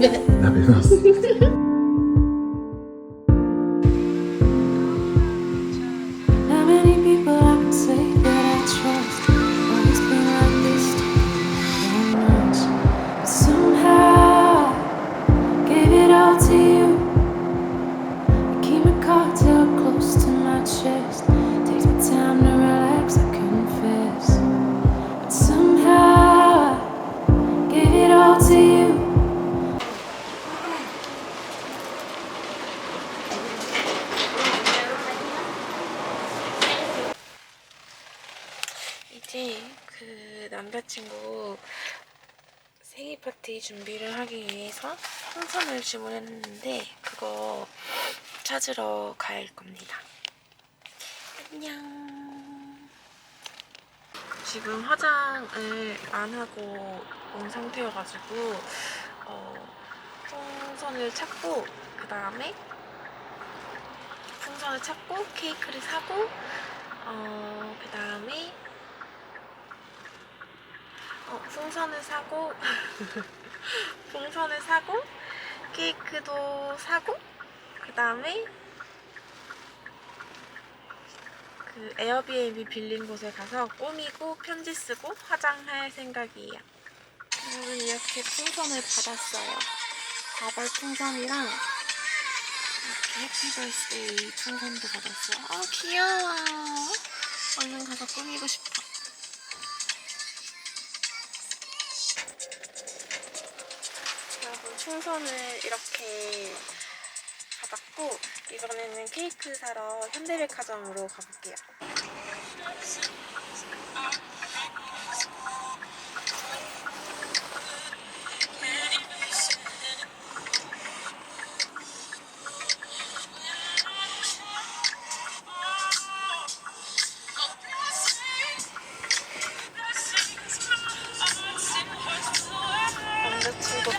나 매너 이제 그 남자친구 생일 파티 준비를 하기 위해서 풍선을 주문했는데 그거 찾으러 갈 겁니다. 안녕. 지금 화장을 안 하고 온 상태여가지고 어, 풍선을 찾고 그 다음에 풍선을 찾고 케이크를 사고 어, 그 다음에 어, 풍선을 사고 풍선을 사고 케이크도 사고 그 다음에 그 에어비앤비 빌린 곳에 가서 꾸미고 편지 쓰고 화장할 생각이에요. 오늘 이렇게 풍선을 받았어요. 다발 풍선이랑 이렇게 해피 버스데이 풍선도 받았어요. 아 귀여워. 얼른 가서 꾸미고 싶어. 풍선을 이렇게 받았고 이번에는 케이크 사러 현대백화점으로 가볼게요.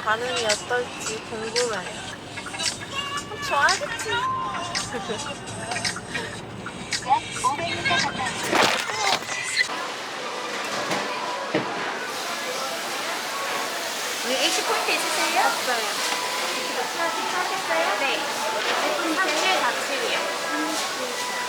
반응이 어떨지 궁금해요. 좋아하겠지. 왜 애쉬 포인트 있으세요? 없어요. 이렇게 몇 차씩 하겠어요? 네. 37, 47이요. 37.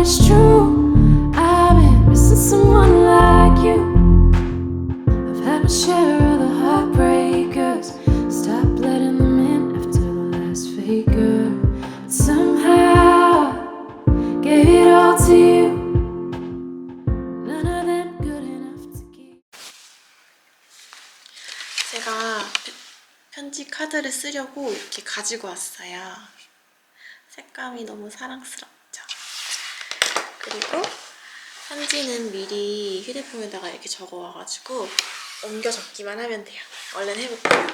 It's true. I've been missing someone like you. I've had my share of the heartbreakers. Stop letting them in after the last faker. But somehow gave it all to you. None of them good enough to keep. 제가 편지 카드를 쓰려고 이렇게 가지고 왔어요. 색감이 너무 사랑스럽죠. 그리고 편지는 미리 휴대폰에다가 이렇게 적어와가지고 옮겨 적기만 하면 돼요. 얼른 해볼게요.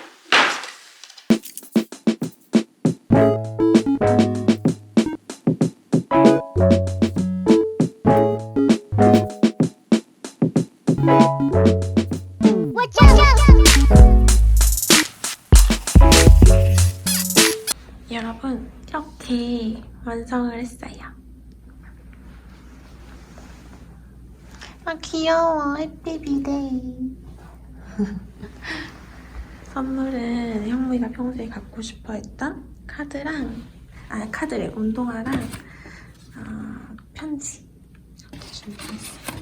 여러분 이렇게 완성을 했어요. 아 귀여워 해피 비데이. 선물은 형무이가 평소에 갖고 싶어 했던 카드랑 아 카드래 운동화랑 어, 편지 이렇게 준비했어요.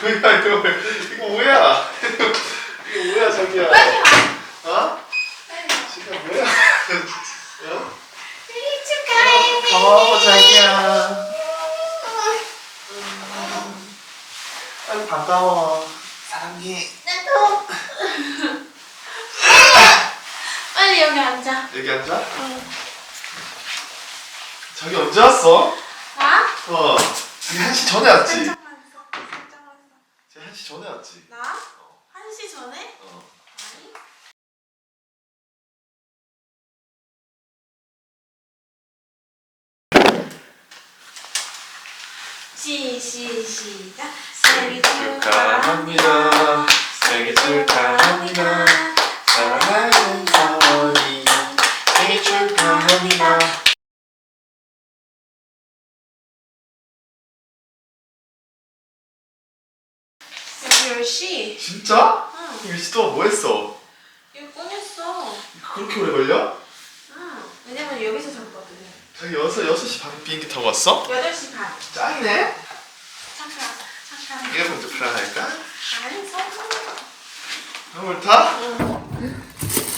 뭐야 이거 이거 뭐야? 이거 뭐야 자기야? 어? 지금 뭐야? 어? 생일 축하해. 고마워 자기야. 아유 반가워 사랑해 나도. 빨리 여기 앉아. 여기 앉아 자기 언제 왔어? 나? 어 자기 1시 전에 왔지? 살짝만 있어. 살짝만 있어. 자기 1시 전에 왔지? 나? 1시 전에? 어 아니. 시, 시, 시작. 생일 축하합니다. 생일 축하합니다. 사랑하는 사원이 생일 축하합니다. 여기 10시. 진짜? 응. 일시 동안 뭐 했어? 이거 꺼냈어. 그렇게 오래 걸려? 응. 왜냐면 여기서 잤거든. 자기 6, 6시 반 비행기 타고 왔어? 8시 반. 짱이네 잠깐, 잠깐. 이거 먼저 플랜할까? 아니, 성공. 한번 타?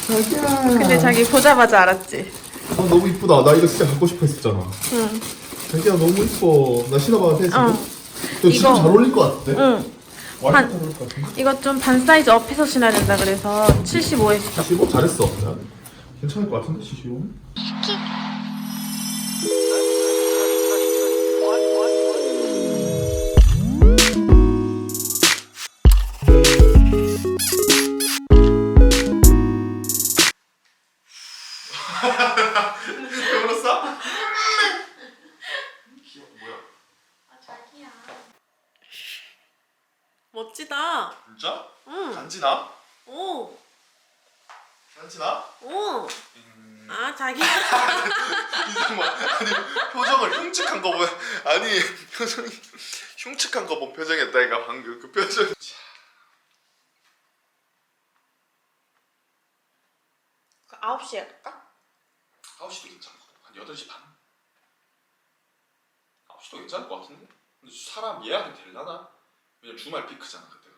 자기야. 근데 자기 보자마자 알았지? 아, 너무 이쁘다. 나 이거 진짜 갖고 싶어 했었잖아. 응. 자기야 너무 이뻐. 나 신어봐도 돼 지금? 어. 너 지금 이거- 잘 어울릴 것 같은데? 응. 완전 한- 잘 어울릴 것 같은데? 이거 좀반 사이즈 업해서 신어야 된다 그래서 75 했어. 75 잘했어. 야, 괜찮을 것 같은데 75? 왜 울었어? 귀여워 뭐야 아, 자기야. 멋지다. 진짜? 응. 간지나? 오. 간지나? 오. 음... 아 자기. 이상만 아니 표정을 흉측한 거 보면 아니 표정이 흉측한 거 본 표정이었다니까 방금 그 표정 그 9시에 갈까? 9시도 괜찮거든 한 8시 반 9시도 괜찮을 것 같은데 근데 사람 예약이 되려나? 왜냐면 주말 피크잖아 그때가